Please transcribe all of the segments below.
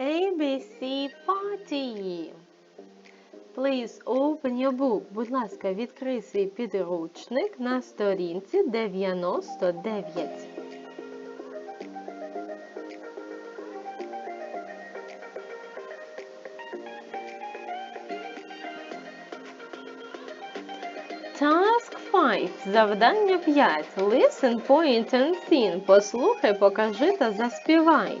ABC Party. Please open your book. Будь ласка, відкрий свій підручник на сторінці 99. Task 5. Завдання 5. Listen, point and sing. Послухай, покажи та заспівай.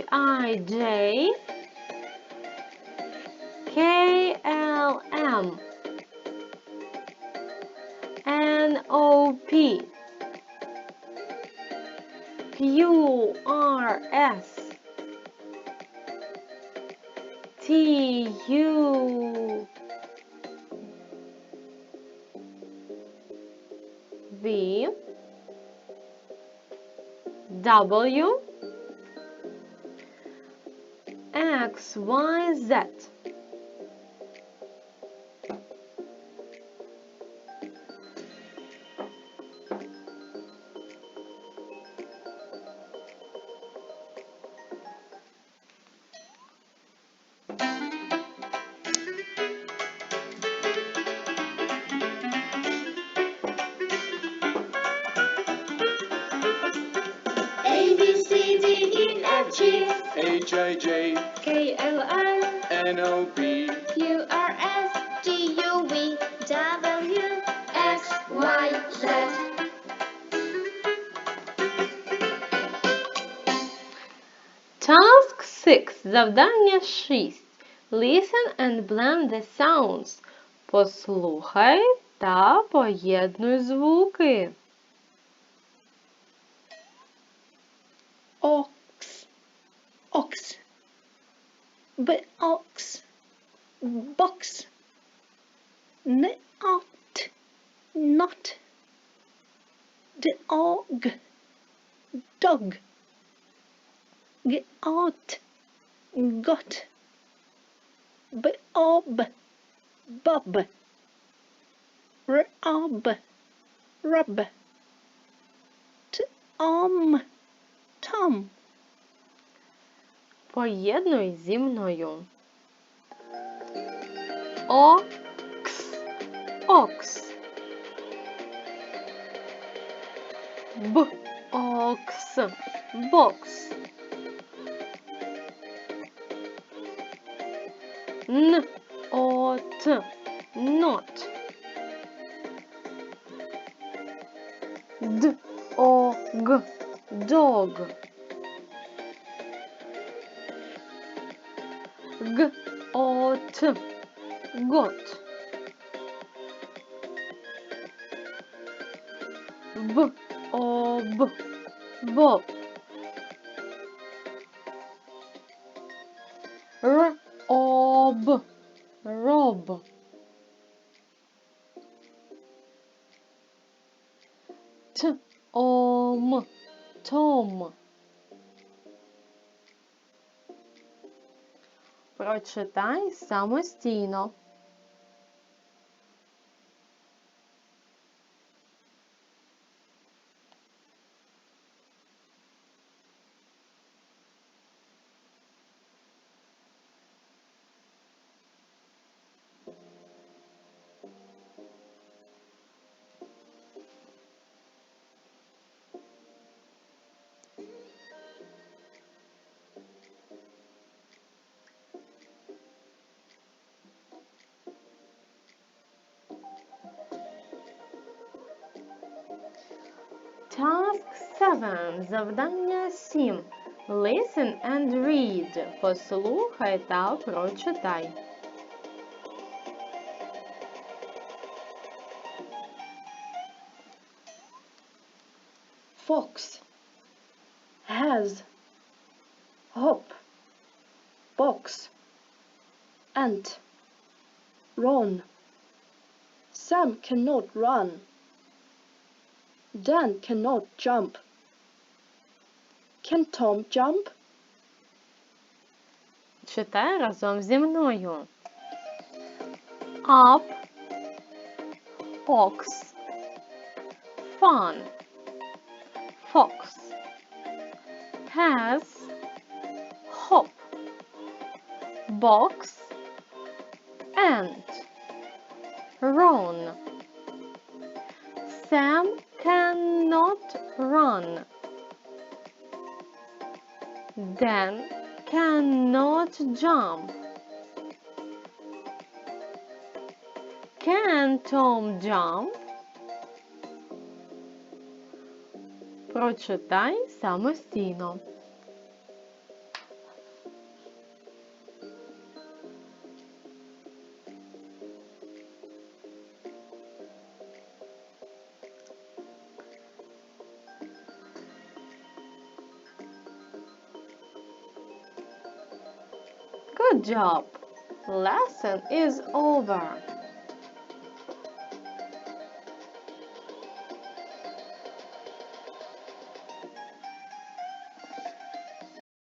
H I J K L M. N O P. Q R S. T U V W X Y Z F G H I J K L M N O P Q R S T U V W X Y Z. Task 6. Завдання 6. Listen and blend the sounds. Послухай та поєднуй звуки. But ox, box, not, not, dog, dog, got, but ob, bob, rob, rub, t, om, tom. Поєднуй зі мною. Окс. Окс. Б. Окс. Бокс. Н. От. Нот. Д. Ог. Дог. G O T. Got. B O B. Bob. R O B. Rob. T O M. Tom. Прочитай самостійно. Task 7. Завдання 7. Listen and read. Послухай та прочитай. fox has hop box ant run Sam cannot run Dan cannot jump Can Tom jump? Читай разом зі мною. Up, ox, fun, fox, has, hop, box, ant, run. Sam cannot run. Dan cannot jump. Can Tom jump? Прочитай самостійно. Good job. Lesson is over.